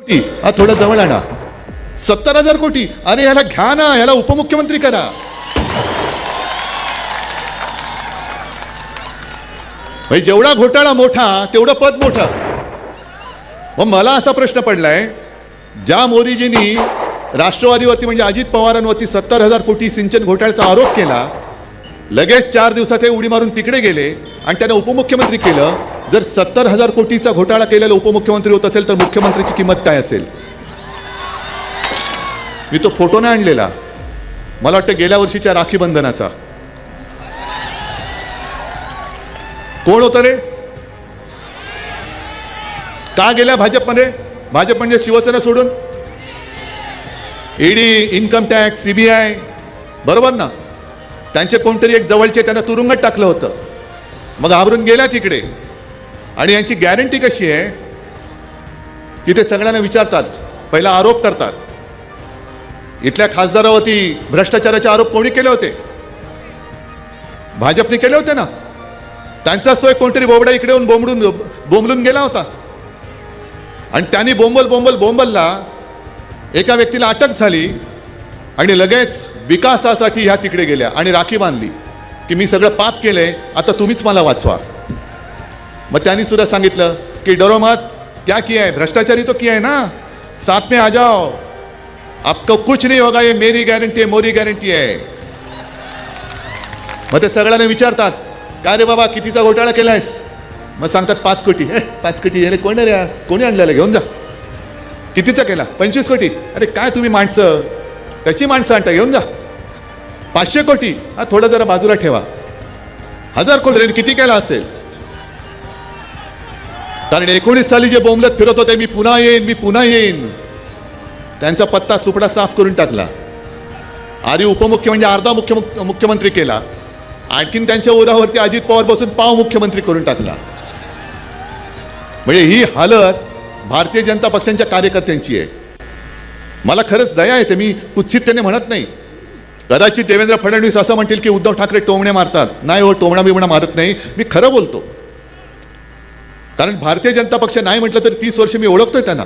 कोटी. हा थोडा जवळ आणा. सत्तर हजार कोटी. अरे ह्याला घ्या ना याला उपमुख्यमंत्री करा. जेवढा घोटाळा मोठा तेवढं पद मोठं. मग मला असा प्रश्न पडलाय ज्या मोदीजींनी राष्ट्रवादीवरती म्हणजे अजित पवारांवरती सत्तर हजार कोटी सिंचन घोटाळ्याचा आरोप केला लगेच चार दिवसात हे उडी मारून तिकडे गेले आणि त्यांना उपमुख्यमंत्री केलं जर सत्तर हजार कोटीचा घोटाळा केलेला उपमुख्यमंत्री होत असेल तर मुख्यमंत्रीची किंमत काय असेल? मी तो फोटो नाही आणलेला. मला वाटतं गेल्या वर्षीच्या राखी बंधनाचा. कोण होतं रे? का गेल्या भाजपमध्ये? भाजप म्हणजे शिवसेना सोडून? ईडी इन्कम टॅक्स सीबीआय बरोबर ना? त्यांचे कोणतरी एक जवळचे त्यांना तुरुंगात टाकलं होतं. मग आवरून गेल्या तिकडे. आणि यांची गॅरंटी कशी आहे? की ते सगळ्यांना विचारतात. पहिला आरोप करतात. इथल्या खासदारावरती भ्रष्टाचाराचे आरोप कोणी केले होते? भाजपने केले होते ना? त्यांचाच तो एक कोणतरी बोबडा इकडे येऊन बोंबडून बोंबलून गेला होता. आणि त्यांनी बोंबल बोंबल बोंबलला एका व्यक्तीला अटक झाली आणि लगेच विकासासाठी ह्या तिकडे गेल्या आणि राखी बांधली. की मी सगळं पाप केलंय आता तुम्हीच मला वाचवा. मग त्यांनी सुद्धा सांगितलं की डरो मत क्या किया है? भ्रष्टाचारी तो किया है ना? साथ में आ जाओ। आपको कुछ नहीं होगा ये मेरी गॅरंटी आहे मोरी गॅरंटी आहे मग ते सगळ्यांना विचारतात काय रे बाबा कितीचा घोटाळा केलायस? मग सांगतात पाच कोटी. हे पाच कोटी अरे कोण रे कोणी आणलेला घेऊन जा. कितीचा केला? पंचवीस कोटी. अरे काय तुम्ही माणसं? कशी माणसं आणता? घेऊन जा. पाचशे कोटी. हा थोडं जरा बाजूला ठेवा. हजार कोटी. रे, किती केला असेल? कारण एकोणीस साली जे बोंबलत फिरत होते मी पुन्हा येईन मी पुन्हा येईन. त्यांचा पत्ता सुपडा साफ करून टाकला. आधी उपमुख्य म्हणजे अर्धा मुख्य मुख्यमंत्री केला. आणखीन त्यांच्या उरावरती अजित पवार बसून पाव मुख्यमंत्री करून टाकला. म्हणजे ही हालत भारतीय जनता पक्षांच्या कार्यकर्त्यांची आहे. मला खरंच दया येते मी कुत्सिततेने म्हणत नाही. कदाचित देवेंद्र फडणवीस असं म्हणतील की उद्धव ठाकरे टोमणे मारतात. नाही हो टोमणा बिमणा मारत नाही. मी खरं बोलतो. कारण भारतीय जनता पक्ष नाही म्हटलं तरी तीस वर्ष मी ओळखतोय त्यांना.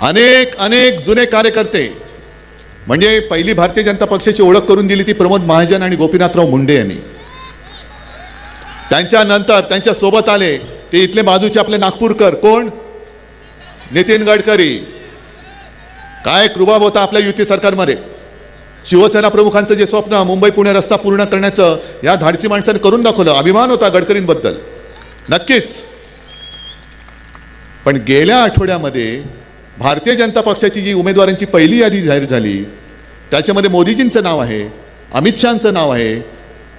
अनेक अनेक जुने कार्यकर्ते म्हणजे पहिली भारतीय जनता पक्षाची ओळख करून दिली ती प्रमोद महाजन आणि गोपीनाथराव मुंडे यांनी. त्यांच्यानंतर त्यांच्यासोबत आले ते इथले बाजूचे आपले नागपूरकर कोण? नितीन गडकरी. काय रुबाब होता आपल्या युती सरकारमध्ये. शिवसेना प्रमुखांचं जे स्वप्न मुंबई पुणे रस्ता पूर्ण करण्याचं या धाडसी माणसाने करून दाखवलं. अभिमान होता गडकरींबद्दल. नक्कीच. पण गेल्या आठवड्यामध्ये भारतीय जनता पक्षाची जी उमेदवारांची पहिली यादी जाहीर झाली त्याच्यामध्ये मोदीजींचं नाव आहे अमित शहाचं नाव आहे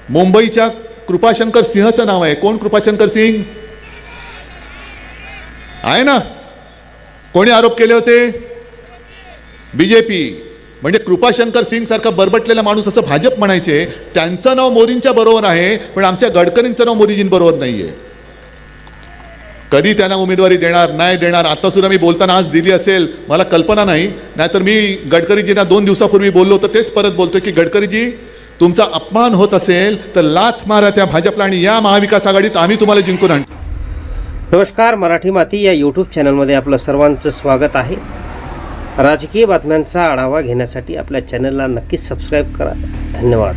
मुंबईच्या कृपाशंकर सिंहचं नाव आहे. कोण कृपाशंकर सिंग? आहे ना? कोणी आरोप केले होते? बी जे पी म्हणजे कृपाशंकर सिंग सारखा बरबटलेला माणूस असं भाजप म्हणायचे त्यांचं नाव मोदींच्या बरोबर आहे पण आमच्या गडकरींचं नाव मोदीजींबरोबर नाही आहे कधी त्यांना उमेदवारी देणार नाही देणार आता सुद्धा मी बोलताना आज दिली असेल मला कल्पना नाही. नाहीतर मी गडकरीजींना दोन दिवसापूर्वी बोललो होतो तेच परत बोलतोय की गडकरीजी तुमचा अपमान होत असेल तर लाथ मारा त्या भाजपला आणि या महाविकास आघाडीत आम्ही तुम्हाला जिंकून आणतो नमस्कार मराठी माती या यूट्यूब चॅनलमध्ये आपलं सर्वांचं स्वागत आहे. राजकीय बातम्यांचा आढावा घेण्यासाठी आपल्या चॅनलला नक्कीच सबस्क्राईब करा. धन्यवाद.